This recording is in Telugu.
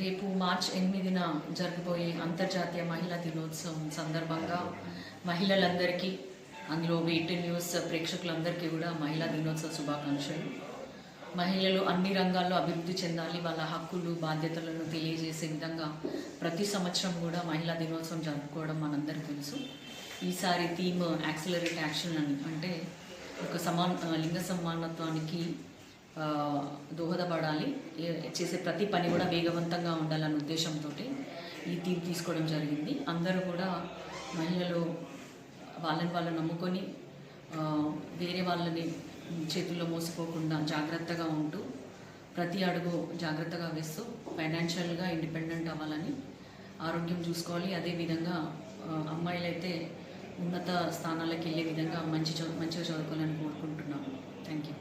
రేపు మార్చ్ ఎనిమిదిన జరగబోయే అంతర్జాతీయ మహిళా దినోత్సవం సందర్భంగా మహిళలందరికీ అందులో వీటి న్యూస్ ప్రేక్షకులందరికీ కూడా మహిళా దినోత్సవ శుభాకాంక్షలు. మహిళలు అన్ని రంగాల్లో అభివృద్ధి చెందాలి వాళ్ళ హక్కులు బాధ్యతలను తెలియజేసే విధంగా ప్రతి సంవత్సరం కూడా మహిళా దినోత్సవం జరుపుకోవడం మనందరికీ తెలుసు. ఈసారి థీమ్ యాక్సిలరేట్ యాక్షన్ అని అంటే ఒక సమాన లింగ సమానత్వానికి దోహదపడాలి. చేసే ప్రతి పని కూడా వేగవంతంగా ఉండాలన్న ఉద్దేశంతో ఈ థీమ్ తీసుకోవడం జరిగింది. అందరూ కూడా మహిళలు వాళ్ళని వాళ్ళు నమ్ముకొని వేరే వాళ్ళని చేతుల్లో మోసిపోకుండా జాగ్రత్తగా ఉంటూ ప్రతి అడుగు జాగ్రత్తగా వేస్తూ ఫైనాన్షియల్గా ఇండిపెండెంట్ అవ్వాలని ఆరోగ్యం చూసుకోవాలి. అదేవిధంగా అమ్మాయిలైతే ఉన్నత స్థానాలకు వెళ్ళే విధంగా మంచి చదువు మంచిగా చదువుకోవాలని కోరుకుంటున్నాను. Thank you